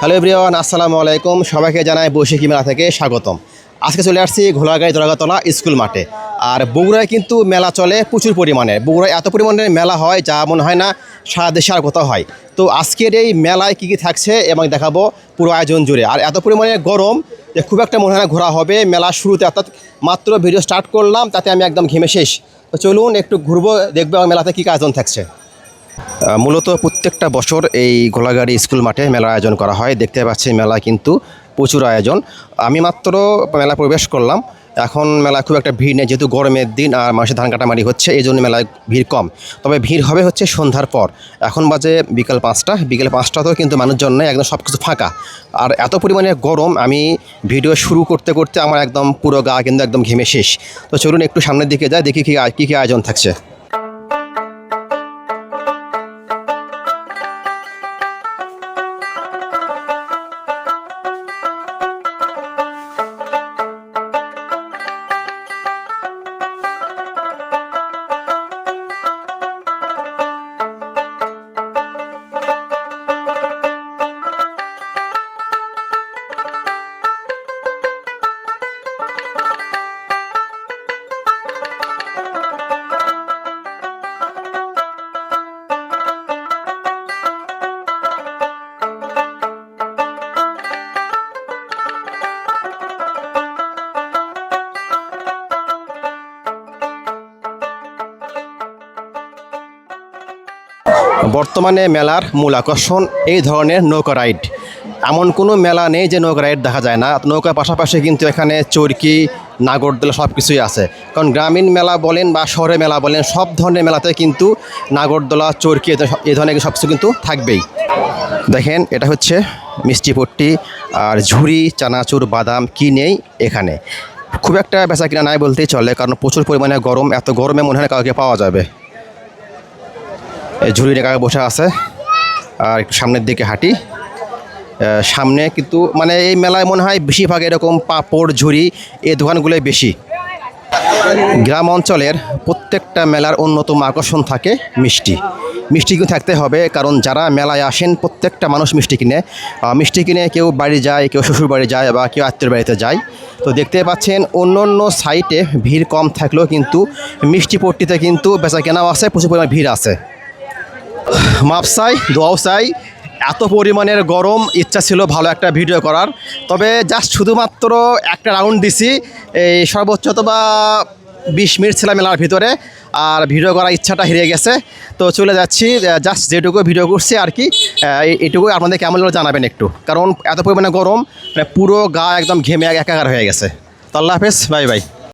Hello everyone, আসসালামু আলাইকুম। সবাইকে জানাই বৈশাখী মেলা থেকে স্বাগতম। আজকে চলে আসছি ঘোলাগাড়ি দোলাগাতলা স্কুল মাঠে। আর বগুড়ায় কিন্তু মেলা চলে প্রচুর পরিমাণে। বগুড়ায় এত পরিমাণে মেলা হয় যা মনে হয় না সারা দেশে আর কোথাও হয়। তো আজকের এই মেলায় কী কী থাকছে এবং দেখাবো পুরো আয়োজন জুড়ে। আর এত পরিমাণে গরম যে খুব একটা মনে হয় না ঘোরা হবে। মেলা শুরুতে অর্থাৎ মাত্র ভিডিও স্টার্ট করলাম, তাতে আমি একদম ঘেমে শেষ। তো চলুন একটু ঘুরবো, দেখব মেলাতে কী কী আয়োজন থাকছে। মূলত প্রত্যেকটা বছর এই গোলাগাড়ি স্কুল মাঠে মেলার আয়োজন করা হয়। দেখতে পাচ্ছি মেলা কিন্তু প্রচুর আয়োজন। আমি মাত্র মেলা প্রবেশ করলাম। এখন মেলা খুব একটা ভিড় নেই, যেহেতু গরমের দিন আর মানুষের ধান কাটামারি হচ্ছে এই জন্য মেলায় ভিড় কম। তবে ভিড় হবে হচ্ছে সন্ধ্যার পর। এখন বাজে বিকাল পাঁচটা। বিকেল পাঁচটাতেও কিন্তু মানুষজন নেই, একদম সব কিছু ফাঁকা। আর এত পরিমাণে গরম, আমি ভিডিও শুরু করতে করতে আমার একদম পুরো গা কিন্তু একদম ঘেমে শেষ। তো চলুন একটু সামনের দিকে যাই, দেখি কী কী আয়োজন থাকছে। বর্তমানে মেলার মূল আকর্ষণ এই ধরনের নৌকা রাইড। এমন কোনো মেলা নেই যে নৌকা রাইড দেখা যায় না। নৌকার পাশাপাশি কিন্তু এখানে চরকি, নাগরদোলা সব কিছুই আছে। কারণ গ্রামীণ মেলা বলেন বা শহরে মেলা বলেন, সব ধরনের মেলাতে কিন্তু নাগরদোলা, চরকি এ ধরনের সব কিছু কিন্তু থাকবেই। দেখেন, এটা হচ্ছে মিষ্টি পট্টি আর ঝুড়ি, চানাচুর, বাদাম কি নেই এখানে। খুব একটা বেচা কিনা নাই বলতেই চলে, কারণ প্রচুর পরিমাণে গরম, এত গরমে মনে হয় কাউকে পাওয়া যাবে। ঝুড়ি কাকা বসে আছে আর একটু সামনের দিকে হাঁটি। সামনে কিন্তু মানে এই মেলায় মনে হয় বেশিরভাগ এরকম পাপড়, ঝুড়ি এই দোকানগুলোই বেশি। গ্রাম অঞ্চলের প্রত্যেকটা মেলার অন্যতম আকর্ষণ থাকে মিষ্টি। মিষ্টি কিন্তু থাকতে হবে, কারণ যারা মেলায় আসেন প্রত্যেকটা মানুষ মিষ্টি কিনে। মিষ্টি কিনে কেউ বাড়ি যায়, কেউ শ্বশুর বাড়ি যায় বা কেউ আত্মীয় বাড়িতে যায়। তো দেখতে পাচ্ছেন অন্য অন্য সাইটে ভিড় কম থাকলেও কিন্তু মিষ্টি পট্টিতে কিন্তু বেচা কেনাও আছে, প্রচুর পরিমাণে ভিড় আছে। মাপ চাই, দোয়াও চাই। এত পরিমাণের গরম, ইচ্ছা ছিল ভালো একটা ভিডিও করার। তবে জাস্ট শুধুমাত্র একটা রাউন্ড দিছি, এই সর্বোচ্চ তো বা বিশ মিনিট ছিলাম মেলার ভিতরে, আর ভিডিও করার ইচ্ছাটা হেরে গেছে। তো চলে যাচ্ছি জাস্ট যেটুকু ভিডিও করছি আর কি এইটুকু আপনাদের কেমন জানাবেন একটু। কারণ এত পরিমাণে গরম মানে পুরো গা একদম ঘেমে একাকার হয়ে গেছে। তো আল্লাহ হাফেজ বাই বাই